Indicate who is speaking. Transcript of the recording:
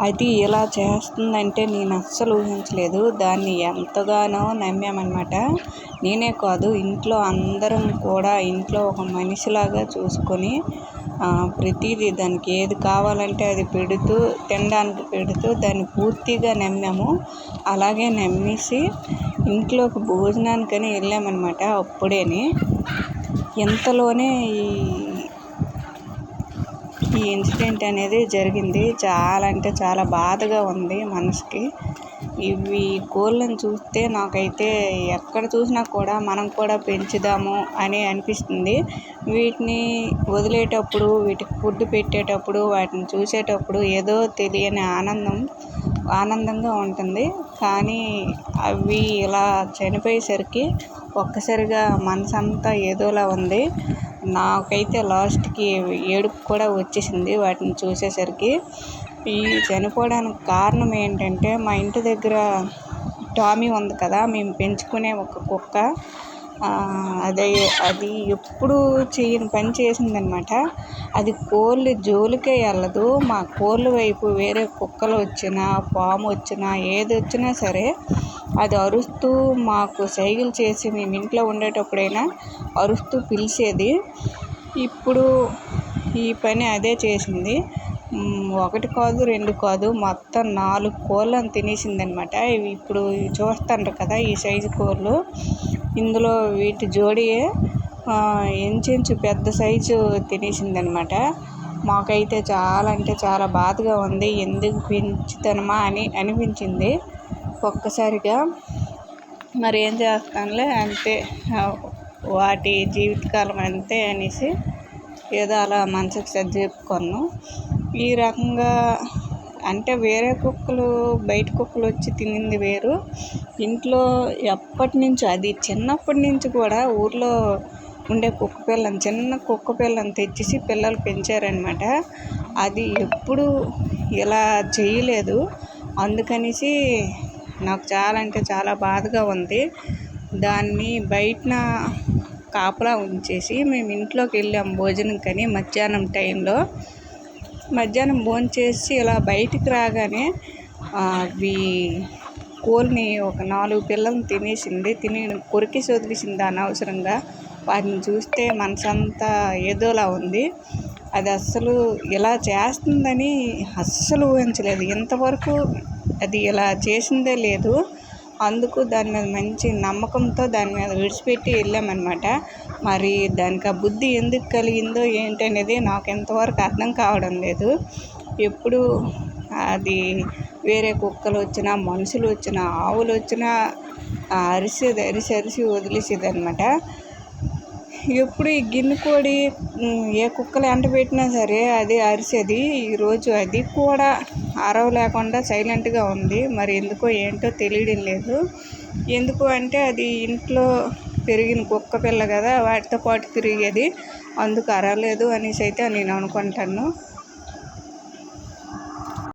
Speaker 1: అది ఇలా చేస్తుందంటే నేను అస్సలు ఊహించలేదు. దాన్ని ఎంతగానో నమ్మామన్నమాట. నేనే కాదు ఇంట్లో అందరం కూడా ఇంట్లో ఒక మనిషిలాగా చూసుకొని ప్రతిదీ దానికి ఏది కావాలంటే అది పెడుతూ తినడానికి పెడుతూ దాన్ని పూర్తిగా నమ్మాము. అలాగే నమ్మేసి ఇంట్లోకి భోజనానికని వెళ్ళామన్నమాట అప్పుడేని. ఇంతలోనే ఈ ఈ ఇన్సిడెంట్ అనేది జరిగింది. చాలా అంటే చాలా బాధగా ఉంది మనసుకి. ఇవి కోళ్ళను చూస్తే నాకైతే ఎక్కడ చూసినా కూడా మనం కూడా పెంచుదాము అని అనిపిస్తుంది. వీటిని వదిలేటప్పుడు వీటికి ఫుడ్ పెట్టేటప్పుడు వాటిని చూసేటప్పుడు ఏదో తెలియని ఆనందం ఆనందంగా ఉంటుంది. కానీ అవి ఇలా చనిపోయేసరికి ఒక్కసారిగా మనసంతా ఏదోలా ఉంది. నాకైతే లాస్ట్కి ఏడుపు కూడా వచ్చేసింది వాటిని చూసేసరికి. ఈ చనిపోవడానికి కారణం ఏంటంటే మా ఇంటి దగ్గర టామీ ఉంది కదా మేము పెంచుకునే ఒక కుక్క. అదే అది ఎప్పుడు చేయని పని చేసిందనమాట. అది కోళ్ళు జోలికే వెళ్ళదు. మా కోళ్ళ వైపు వేరే కుక్కలు వచ్చినా పాము వచ్చినా ఏది వచ్చినా సరే అది అరుస్తూ మాకు సైగలు చేసి మేము ఇంట్లో ఉండేటప్పుడైనా అరుస్తూ పిలిచేది. ఇప్పుడు ఈ పని అదే చేసింది. ఒకటి కాదు రెండు కాదు మొత్తం నాలుగు కోళ్ళని తినేసిందనమాట. ఇవి ఇప్పుడు చూస్తుండ్రు కదా ఈ సైజు కోళ్ళు. ఇందులో వీటి జోడియే ఇంచుమించు పెద్ద సైజు తినేసిందనమాట. మాకైతే చాలా అంటే చాలా బాధగా ఉంది. ఎందుకు పెంచుతానమా అని అనిపించింది. ఒక్కసారిగా మరి ఏం చేస్తానులే అంతే వాటి జీవితకాలం అంతే అనేసి ఏదో అలా మనసుకు సర్ది చెప్పుకున్నాను ఈ రకంగా అంటే వేరే కుక్కలు బయట కుక్కలు వచ్చి తినింది వేరు. ఇంట్లో ఎప్పటి నుంచో అది చిన్నప్పటి నుంచి కూడా ఊర్లో ఉండే కుక్క పిల్లని చిన్న కుక్క పిల్లని తెచ్చేసి పిల్లలు పెంచారనమాట అది ఎప్పుడు ఇలా చేయలేదు. అందుకనేసి నాకు చాలా అంటే చాలా బాధగా ఉంది. దాన్ని బయటన కాపలా ఉంచేసి మేము ఇంట్లోకి వెళ్ళాం భోజనం కానీ మధ్యాహ్నం టైంలో. మధ్యాహ్నం భోంచేసి ఇలా బయటికి రాగానే అవి కోల్ని ఒక నాలుగు పిల్లలు తినేసింది. తిని కొరికేసి వదిలేసింది అనవసరంగా. వాటిని చూస్తే మనసంతా ఏదోలా ఉంది. అది అస్సలు ఇలా చేస్తుందని అస్సలు ఊహించలేదు. ఇంతవరకు అది ఇలా చేసిందే లేదు. అందుకు దాని మీద మంచి నమ్మకంతో దాని మీద విడిచిపెట్టి వెళ్ళామన్నమాట. మరి దానికి ఆ బుద్ధి ఎందుకు కలిగిందో ఏంటనేది నాకు ఎంతవరకు అర్థం కావడం లేదు. ఎప్పుడు అది వేరే కుక్కలు వచ్చినా మనుషులు వచ్చినా ఆవులు వచ్చినా అరిసేది అరిసి అరిసి వదిలేసేది అనమాట ఎప్పుడు ఈ గిన్నె కోడి ఏ కుక్కలు ఎంట పెట్టినా సరే అది అరిసేది. ఈరోజు అది కూడా అరవ లేకుండా సైలెంట్గా ఉంది. మరి ఎందుకో ఏంటో తెలియడం లేదు. ఎందుకు అంటే అది ఇంట్లో పెరిగిన కుక్క పిల్ల కదా వాటితో పాటు తిరిగేది. అందుకు అరవలేదు అనేసి అయితే నేను అనుకుంటాను.